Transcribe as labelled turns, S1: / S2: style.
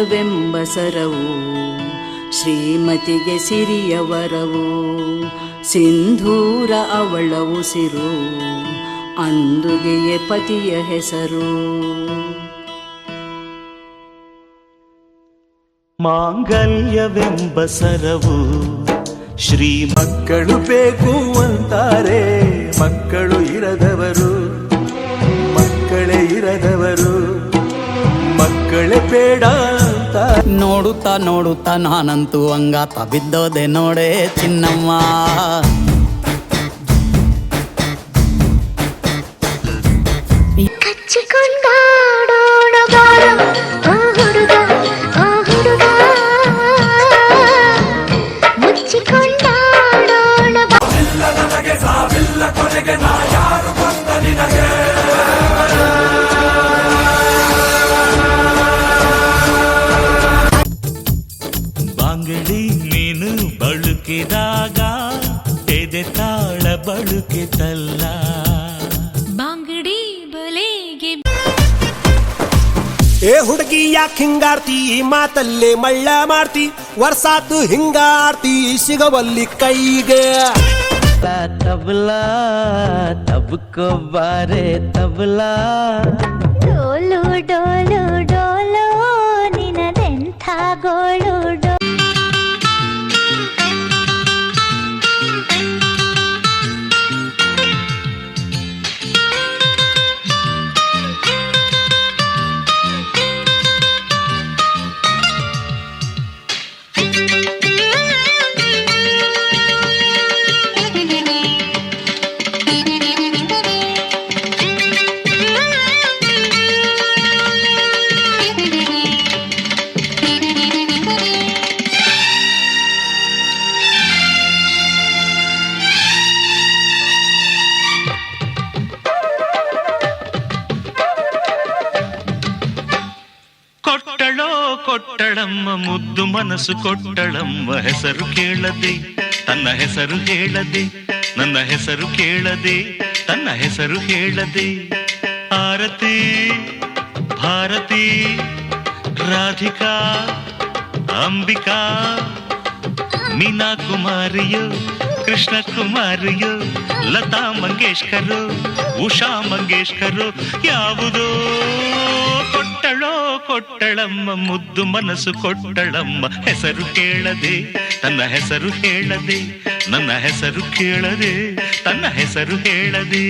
S1: ಮಾಂಗಲ್ಯವೆಂಬ ಸರವು, ಶ್ರೀಮತಿಗೆ ಸಿರಿಯವರವು, ಸಿಂಧೂರ ಅವಳ ಉಸಿರು, ಅಂದುಗೆಯೇ ಪತಿಯ ಹೆಸರು.
S2: ಮಾಂಗಲ್ಯವೆಂಬ ಸರವು ಶ್ರೀ
S3: ಮಕ್ಕಳು ಬೇಕು ಅಂತಾರೆ, ಮಕ್ಕಳು ಇರದವರು. ಮಕ್ಕಳೇ ಇರದವರು, ಮಕ್ಕಳೇ ಬೇಡ ಅಂತ
S4: ನೋಡುತ್ತಾ ನೋಡುತ್ತಾ ನಾನಂತೂ ಹಂಗಾತ ಬಿದ್ದೋದೆ ನೋಡೇ ಚಿನ್ನಮ್ಮ.
S2: ಬಳುಕಿದಾಗ ಎದೆ ತಾಳ ಬಳುಕಿತಲ್ಲ
S5: ಬಾಂಗಡಿ ಬಲೆಗೆ
S3: ಏ ಹುಡುಗಿ ಯಾಕೆ ಹಿಂಗಾರ್ತಿ? ಈ ಮಾತಲ್ಲೇ ಮಳ್ಳ ಮಾಡ್ತಿ. ವರ್ಷಾತು ಹಿಂಗಾರ್ತಿ ಸಿಗವಲ್ಲಿ ಕೈಗೆ.
S4: ತಬಲಾ ತಬಕೋ ಬಾರೆ ತಬಲಾ.
S6: ಡೋಲು ಡೋಲು ಡೋಲು
S2: ಕೊಟ್ಟಳೋ ಕೊಟ್ಟಳಮ್ಮ, ಮುದ್ದು ಮನಸ್ಸು ಕೊಟ್ಟಳಮ್ಮ, ಹೆಸರು ಕೇಳದೆ, ತನ್ನ ಹೆಸರು ಹೇಳದೆ, ನನ್ನ ಹೆಸರು ಕೇಳದೆ, ತನ್ನ ಹೆಸರು ಹೇಳದೆ. ಆರತಿ, ಭಾರತಿ, ರಾಧಿಕಾ, ಅಂಬಿಕಾ, ಮೀನಾ ಕುಮಾರಿಯು, ಕೃಷ್ಣ ಕುಮಾರಿಯು, ಲತಾ ಮಂಗೇಶ್ಕರು, ಉಷಾ ಮಂಗೇಶ್ಕರು, ಯಾವುದೋ ಕೊಟ್ಟಳಮ್ಮ, ಮುದ್ದು ಮನಸ್ಸು ಕೊಟ್ಟಳಮ್ಮ. ಹೆಸರು ಕೇಳದೆ ತನ್ನ ಹೆಸರು ಹೇಳದೆ, ನನ್ನ ಹೆಸರು ಕೇಳದೆ, ತನ್ನ ಹೆಸರು ಹೇಳದೆ.